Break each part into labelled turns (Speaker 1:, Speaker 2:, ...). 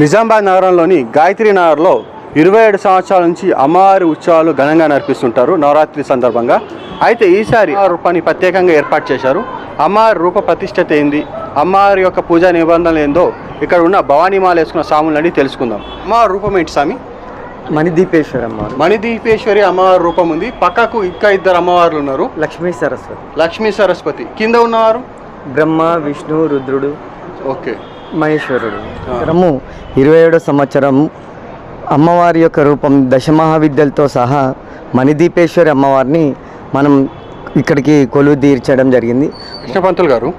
Speaker 1: నిజామాబాద్ నగరంలోని గాయత్రి నగర్లో ఇరవై ఏడు సంవత్సరాల నుంచి అమ్మవారి ఉత్సవాలు ఘనంగా నడిపిస్తుంటారు నవరాత్రి సందర్భంగా. అయితే ఈసారి ఆ రూపాన్ని ప్రత్యేకంగా ఏర్పాటు చేశారు. అమ్మవారి రూప ప్రతిష్టత ఏంది? అమ్మవారి యొక్క పూజా నిబంధనలు ఏందో? ఇక్కడ ఉన్న భవానీమాల వేసుకున్న సాములని తెలుసుకుందాం. అమ్మవారి రూపం ఏంటి స్వామి?
Speaker 2: మణిదీపేశ్వరమ్మ
Speaker 1: మణిదీపేశ్వరి అమ్మవారి రూపం ఉంది. పక్కకు ఇంకా ఇద్దరు అమ్మవార్లు ఉన్నారు.
Speaker 2: లక్ష్మీ సరస్వతి.
Speaker 1: లక్ష్మీ సరస్వతి. కింద ఉన్నవారు?
Speaker 2: బ్రహ్మ విష్ణు రుద్రుడు.
Speaker 1: ఓకే.
Speaker 2: మహేశ్వరుడు. రము ఇరవై ఏడో సంవత్సరం అమ్మవారి యొక్క రూపం దశమహావిద్యలతో సహా మణిదీపేశ్వరి అమ్మవారిని మనం ఇక్కడికి కొలువు తీర్చడం జరిగింది.
Speaker 1: కృష్ణపంతులు గారు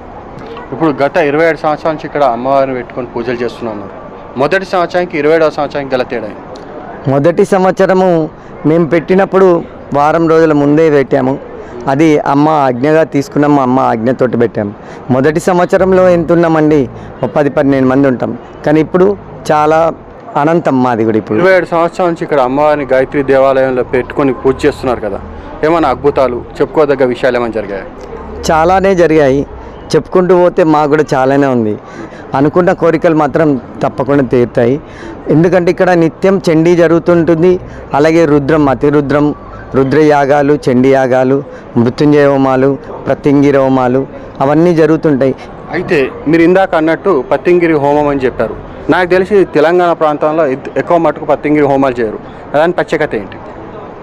Speaker 1: ఇప్పుడు గత ఇరవై ఏడు సంవత్సరాల నుంచి ఇక్కడ అమ్మవారిని పెట్టుకొని పూజలు చేస్తున్నారు. మొదటి సంవత్సరానికి ఇరవై ఏడవ సంవత్సరానికి గల తేడా?
Speaker 2: మొదటి సంవత్సరము మేము పెట్టినప్పుడు వారం రోజుల ముందే పెట్టాము. అది అమ్మ ఆజ్ఞగా తీసుకున్నాము అమ్మ ఆజ్ఞతోటి పెట్టాము మొదటి సంవత్సరంలో ఎంత ఉన్నామండి పది పన్నెండు మంది ఉంటాం. కానీ ఇప్పుడు చాలా అనంతం మాది కూడా ఇప్పుడు.
Speaker 1: ఇరవై ఏడు సంవత్సరాల నుంచి ఇక్కడ అమ్మవారిని గాయత్రి దేవాలయంలో పెట్టుకొని పూజ చేస్తున్నారు కదా. ఏమైనా అద్భుతాలు చెప్పుకోదగ్గ విషయాలు ఏమైనా జరిగాయి?
Speaker 2: చాలానే జరిగాయి. చెప్పుకుంటూ పోతే మాకు కూడా చాలానే ఉంది. అనుకున్న కోరికలు మాత్రం తప్పకుండా తీరుతాయి. ఎందుకంటే ఇక్కడ నిత్యం చండీ జరుగుతుంటుంది. అలాగే రుద్రం అతిరుద్రం రుద్రయాగాలు చండీ యాగాలు మృత్యుంజయ హోమాలు ప్రత్యంగిర హోమాలు అవన్నీ జరుగుతుంటాయి.
Speaker 1: అయితే మీరు ఇందాక అన్నట్టు పత్తింగిరి హోమం అని చెప్పారు. నాకు తెలిసి తెలంగాణ ప్రాంతంలో ఎక్కువ మటుకు పత్తింగిరి హోమాలు చేయరు. దాని ప్రత్యేకత ఏంటి?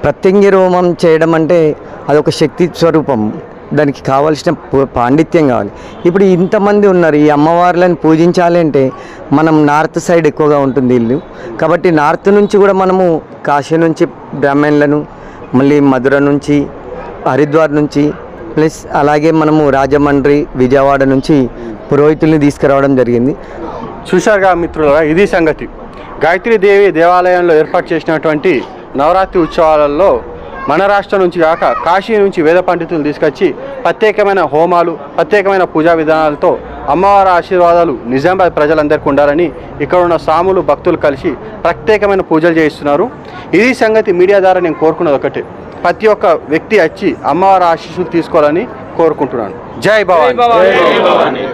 Speaker 2: ప్రత్యంగిర హోమం చేయడం అంటే అదొక శక్తి స్వరూపం. దానికి కావాల్సిన పాండిత్యం కావాలి. ఇప్పుడు ఇంతమంది ఉన్నారు. ఈ అమ్మవార్లను పూజించాలి అంటే మనం నార్త్ సైడ్ ఎక్కువగా ఉంటుంది ఇల్లు. కాబట్టి నార్త్ నుంచి కూడా మనము కాశీ నుంచి బ్రాహ్మణులను మళ్ళీ మధుర నుంచి హరిద్వార్ నుంచి ప్లస్ అలాగే మనము రాజమండ్రి విజయవాడ నుంచి పురోహితుల్ని తీసుకురావడం జరిగింది.
Speaker 1: చూశారుగా మిత్రులరా ఇది సంగతి. గాయత్రి దేవి దేవాలయంలో ఏర్పాటు చేసినటువంటి నవరాత్రి ఉత్సవాలలో మన రాష్ట్రం నుంచి కాక కాశీ నుంచి వేద పండితులు తీసుకొచ్చి ప్రత్యేకమైన హోమాలు ప్రత్యేకమైన పూజా విధానాలతో అమ్మవారి ఆశీర్వాదాలు నిజామాబాద్ ప్రజలందరికీ ఉండాలని ఇక్కడ ఉన్న సాములు భక్తులు కలిసి ప్రత్యేకమైన పూజలు చేయిస్తున్నారు. ఇది సంగతి మీడియా ద్వారా నేను కోరుకున్నది ఒకటే. ప్రతి ఒక్క వ్యక్తి వచ్చి అమ్మవారి ఆశీస్సులు తీసుకోవాలని కోరుకుంటున్నాను. జై భవాని.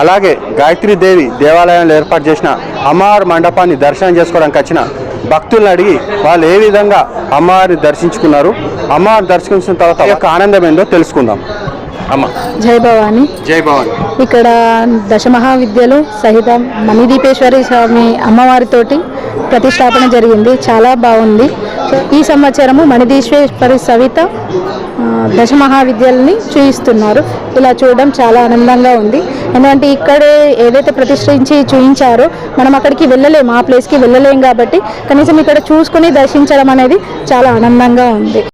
Speaker 1: అలాగే గాయత్రి దేవి దేవాలయంలో ఏర్పాటు చేసిన అమ్మవారి మండపాన్ని దర్శనం చేసుకోవడానికి వచ్చిన భక్తులను అడిగి వాళ్ళు ఏ విధంగా అమ్మవారిని దర్శించుకున్నారు అమ్మవారిని దర్శించిన తర్వాత యొక్క ఆనందం ఏందో తెలుసుకుందాం.
Speaker 3: జై భవాని.
Speaker 1: జై భవాని.
Speaker 3: ఇక్కడ దశమహావిద్యలు సహితం మణిదీపేశ్వరి స్వామి అమ్మవారితోటి ప్రతిష్టాపన జరిగింది. చాలా బాగుంది. ఈ సంవత్సరము మణిదీశ్వరి సవిత దశమహావిద్యల్ని చూయిస్తున్నారు. ఇలా చూడడం చాలా ఆనందంగా ఉంది. ఎందుకంటే ఇక్కడే ఏదైతే ప్రతిష్ఠించి చూయించారో మనం అక్కడికి వెళ్ళలేము. ఆ ప్లేస్కి వెళ్ళలేం కాబట్టి కనీసం ఇక్కడ చూసుకుని దర్శించడం అనేది చాలా ఆనందంగా ఉంది.